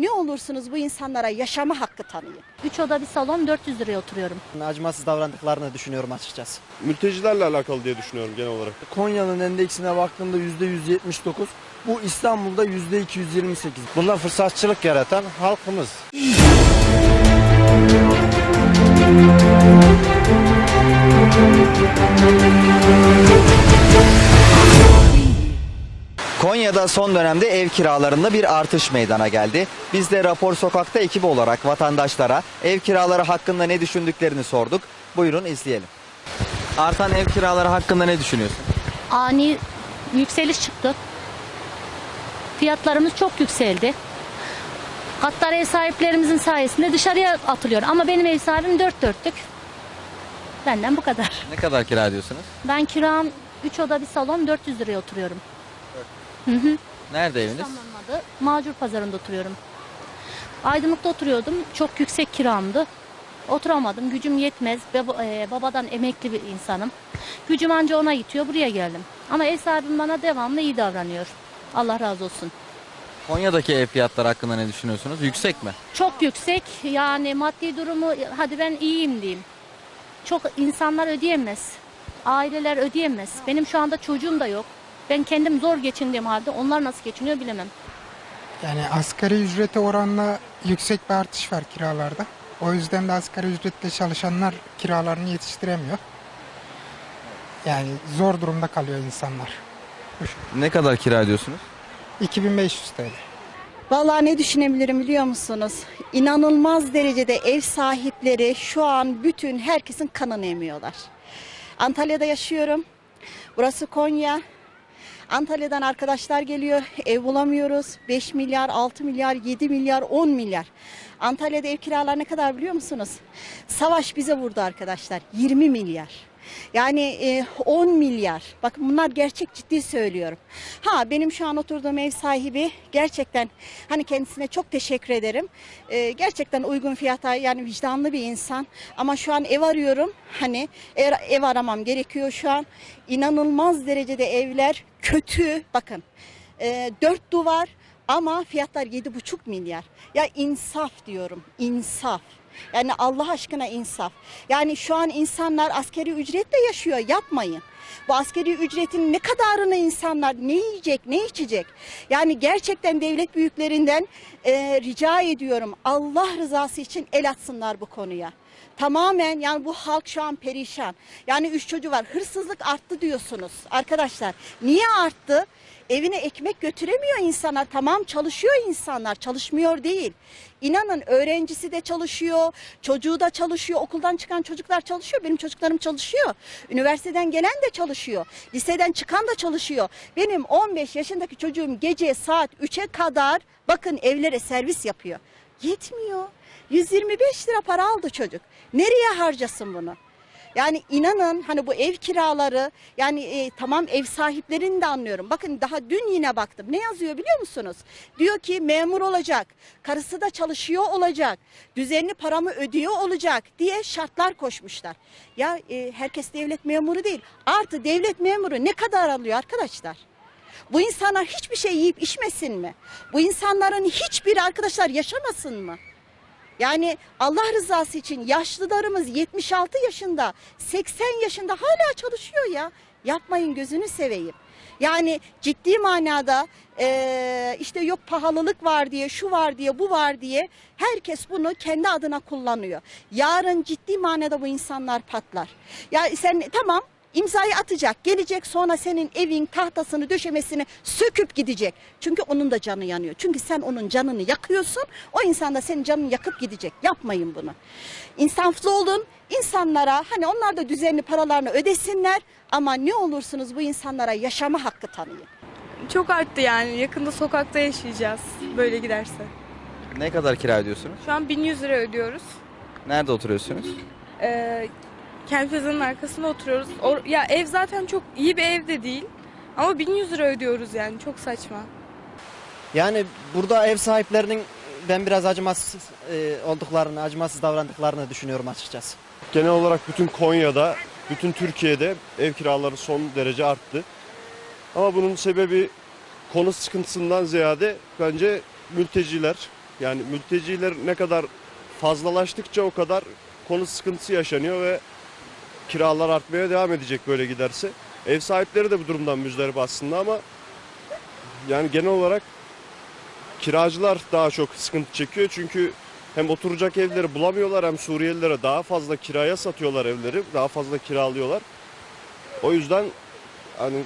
Ne olursunuz bu insanlara yaşama hakkı tanıyın. 3 oda bir salon 400 liraya oturuyorum. acımasız davrandıklarını düşünüyorum açıkçası. Mültecilerle alakalı diye düşünüyorum genel olarak. Konya'nın endeksine baktığımda %179, bu İstanbul'da %228. Bunda fırsatçılık yaratan halkımız. Konya'da son dönemde ev kiralarında bir artış meydana geldi. Biz de Rapor Sokak'ta ekibi olarak vatandaşlara ev kiraları hakkında ne düşündüklerini sorduk. Buyurun izleyelim. Artan ev kiraları hakkında ne düşünüyorsun? Ani yükseliş çıktı. Fiyatlarımız çok yükseldi. Katlar ev sahiplerimizin sayesinde dışarıya atılıyor. Ama benim ev sahibim dört dörtlük. Benden bu kadar. Ne kadar kira ödüyorsunuz? Ben kiram 3 oda bir salon 400 liraya oturuyorum. Nerede eviniz? Tamamladı. Macur pazarında oturuyorum. Aydınlıkta oturuyordum. Çok yüksek kiramdı. Oturamadım. Gücüm yetmez. Baba- e, babadan emekli bir insanım. Gücüm anca ona yetiyor. Buraya geldim. Ama ev sahibim bana devamlı iyi davranıyor. Allah razı olsun. Konya'daki ev fiyatları hakkında ne düşünüyorsunuz? Yüksek mi? Çok yüksek. Yani maddi durumu hadi ben iyiyim diyeyim. Çok insanlar ödeyemez. Aileler ödeyemez. Benim şu anda çocuğum da yok. Ben kendim zor geçindiğim halde onlar nasıl geçiniyor bilemem. Yani asgari ücrete oranla yüksek bir artış var kiralarda. O yüzden de asgari ücretle çalışanlar kiralarını yetiştiremiyor. Yani zor durumda kalıyor insanlar. Ne kadar kira ödüyorsunuz? 2500 TL. Vallahi ne düşünebilirim biliyor musunuz? İnanılmaz derecede ev sahipleri şu an bütün herkesin kanını emiyorlar. Antalya'da yaşıyorum. Burası Konya. Antalya'dan arkadaşlar geliyor. Ev bulamıyoruz. 5 milyar, 6 milyar, 7 milyar, 10 milyar. Antalya'da ev kiralar ne kadar biliyor musunuz? Savaş bize vurdu arkadaşlar. 20 milyar. Yani e, 10 milyar. Bakın bunlar gerçek ciddi söylüyorum. Ha benim şu an oturduğum ev sahibi gerçekten hani kendisine çok teşekkür ederim. E, gerçekten uygun fiyata yani vicdanlı bir insan. Ama şu an ev arıyorum. Hani ev, ev aramam gerekiyor şu an. İnanılmaz derecede evler kötü. Bakın e, dört duvar ama fiyatlar yedi buçuk milyar. Ya insaf diyorum insaf. Yani Allah aşkına insaf. Yani şu an insanlar askeri ücretle yaşıyor yapmayın. Bu askeri ücretin ne kadarını insanlar ne yiyecek ne içecek? Yani gerçekten devlet büyüklerinden e, rica ediyorum Allah rızası için el atsınlar bu konuya. Tamamen yani bu halk şu an perişan. Yani üç çocuğu var. Hırsızlık arttı diyorsunuz arkadaşlar. Niye arttı? Evine ekmek götüremiyor insanlar. Tamam çalışıyor insanlar. Çalışmıyor değil. İnanın öğrencisi de çalışıyor, çocuğu da çalışıyor, okuldan çıkan çocuklar çalışıyor. Benim çocuklarım çalışıyor. Üniversiteden gelen de çalışıyor. Liseden çıkan da çalışıyor. Benim 15 yaşındaki çocuğum gece saat 3'e kadar bakın evlere servis yapıyor. Yetmiyor. 125 lira para aldı çocuk. Nereye harcasın bunu? Yani inanın hani bu ev kiraları yani e, tamam ev sahiplerini de anlıyorum. Bakın daha dün yine baktım. Ne yazıyor biliyor musunuz? Diyor ki memur olacak. Karısı da çalışıyor olacak. Düzenli paramı ödüyor olacak diye şartlar koşmuşlar. Ya e, herkes devlet memuru değil. Artı devlet memuru ne kadar alıyor arkadaşlar? Bu insanlar hiçbir şey yiyip içmesin mi? Bu insanların hiçbiri arkadaşlar yaşamasın mı? Yani Allah rızası için yaşlılarımız 76 yaşında, 80 yaşında hala çalışıyor ya. Yapmayın gözünü seveyim. Yani ciddi manada eee, işte yok pahalılık var diye, şu var diye, bu var diye herkes bunu kendi adına kullanıyor. Yarın ciddi manada bu insanlar patlar. Ya sen tamam imzayı atacak, gelecek sonra senin evin tahtasını, döşemesini söküp gidecek. Çünkü onun da canı yanıyor. Çünkü sen onun canını yakıyorsun, o insan da senin canını yakıp gidecek. Yapmayın bunu. İnsaflı olun, insanlara hani onlar da düzenli paralarını ödesinler ama ne olursunuz bu insanlara yaşama hakkı tanıyın. Çok arttı yani. Yakında sokakta yaşayacağız böyle giderse. Ne kadar kira ödüyorsunuz? Şu an 1100 lira ödüyoruz. Nerede oturuyorsunuz? Ee, pazarının arkasında oturuyoruz. Or- ya ev zaten çok iyi bir ev de değil. Ama 1100 lira ödüyoruz yani. Çok saçma. Yani burada ev sahiplerinin ben biraz acımasız e, olduklarını, acımasız davrandıklarını düşünüyorum açıkçası. Genel olarak bütün Konya'da, bütün Türkiye'de ev kiraları son derece arttı. Ama bunun sebebi konu sıkıntısından ziyade bence mülteciler. Yani mülteciler ne kadar fazlalaştıkça o kadar konu sıkıntısı yaşanıyor ve kiralar artmaya devam edecek böyle giderse. Ev sahipleri de bu durumdan müzdarip aslında ama yani genel olarak kiracılar daha çok sıkıntı çekiyor. Çünkü hem oturacak evleri bulamıyorlar hem Suriyelilere daha fazla kiraya satıyorlar evleri. Daha fazla kiralıyorlar. O yüzden hani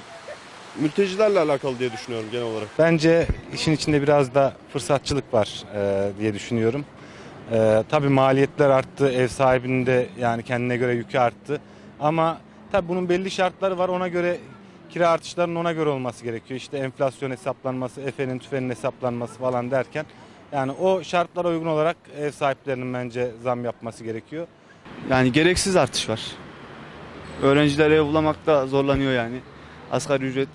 mültecilerle alakalı diye düşünüyorum genel olarak. Bence işin içinde biraz da fırsatçılık var e, diye düşünüyorum. E, tabii maliyetler arttı, ev sahibinin de yani kendine göre yükü arttı. Ama tabii bunun belli şartları var. Ona göre kira artışlarının ona göre olması gerekiyor. İşte enflasyon hesaplanması, efenin tüfenin hesaplanması falan derken yani o şartlara uygun olarak ev sahiplerinin bence zam yapması gerekiyor. Yani gereksiz artış var. Öğrenciler ev bulamakta zorlanıyor yani. Asgari ücret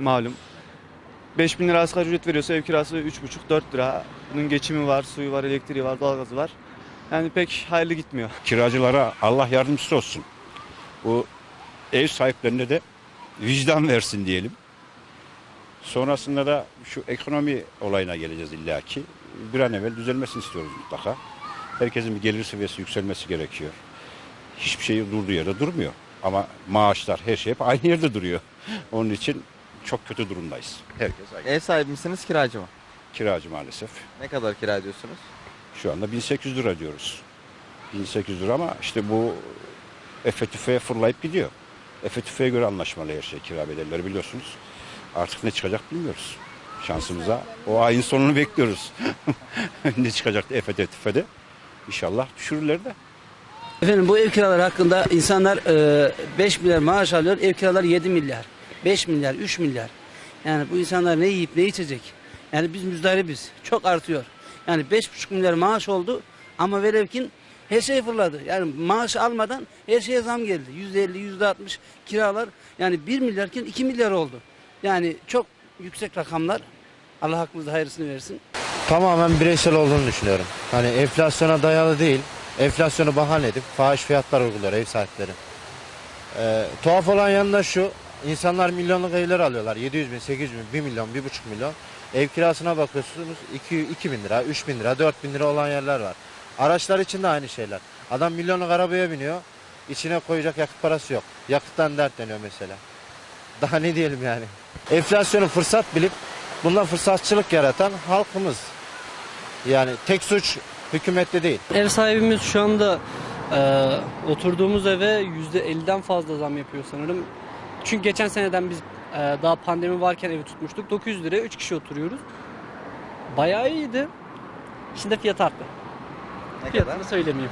malum. 5000 lira asgari ücret veriyorsa ev kirası 3,5-4 lira. Bunun geçimi var, suyu var, elektriği var, doğalgazı var. Yani pek hayırlı gitmiyor. kiracılara Allah yardımcısı olsun. Bu ev sahiplerine de vicdan versin diyelim. Sonrasında da şu ekonomi olayına geleceğiz illaki. Bir an evvel düzelmesini istiyoruz mutlaka. Herkesin bir gelir seviyesi yükselmesi gerekiyor. Hiçbir şey durduğu yerde durmuyor. Ama maaşlar her şey hep aynı yerde duruyor. Onun için çok kötü durumdayız. Herkes aynı. Ev sahibi misiniz kiracı mı? Kiracı maalesef. Ne kadar kira ödüyorsunuz? Şu anda 1800 lira diyoruz. 1800 lira ama işte bu Efe tüfeğe fırlayıp gidiyor. Efe tüfeğe göre anlaşmalı her şey kira bedelleri biliyorsunuz. Artık ne çıkacak bilmiyoruz. Şansımıza o ayın sonunu bekliyoruz. ne çıkacak Efe tüfeğde. İnşallah düşürürler de. Efendim bu ev kiraları hakkında insanlar e, 5 milyar maaş alıyor, ev kiraları 7 milyar, 5 milyar, 3 milyar. Yani bu insanlar ne yiyip ne içecek? Yani biz müzdaribiz. Çok artıyor. Yani 5,5 milyar maaş oldu ama velev ki her şey fırladı. Yani maaş almadan her şeye zam geldi. %50, %60 kiralar yani 1 milyarken 2 milyar oldu. Yani çok yüksek rakamlar. Allah hakkımızda hayırlısını versin. Tamamen bireysel olduğunu düşünüyorum. Hani enflasyona dayalı değil. Enflasyonu bahane edip fahiş fiyatlar uyguluyor ev sahipleri. Ee, tuhaf olan yanında şu. insanlar milyonluk evler alıyorlar. 700 bin, 800 bin, 1 milyon, 1,5 milyon. Ev kirasına bakıyorsunuz 2, 2 bin lira, 3 bin lira, 4 bin lira olan yerler var. Araçlar için de aynı şeyler. Adam milyonluk arabaya biniyor. içine koyacak yakıt parası yok. Yakıttan dertleniyor mesela. Daha ne diyelim yani. Enflasyonu fırsat bilip bundan fırsatçılık yaratan halkımız. Yani tek suç hükümette değil. Ev sahibimiz şu anda e, oturduğumuz eve %50'den fazla zam yapıyor sanırım. Çünkü geçen seneden biz e, daha pandemi varken evi tutmuştuk. 900 liraya 3 kişi oturuyoruz. Bayağı iyiydi. Şimdi fiyat arttı. Ne Fiyatını kadar? söylemeyeyim.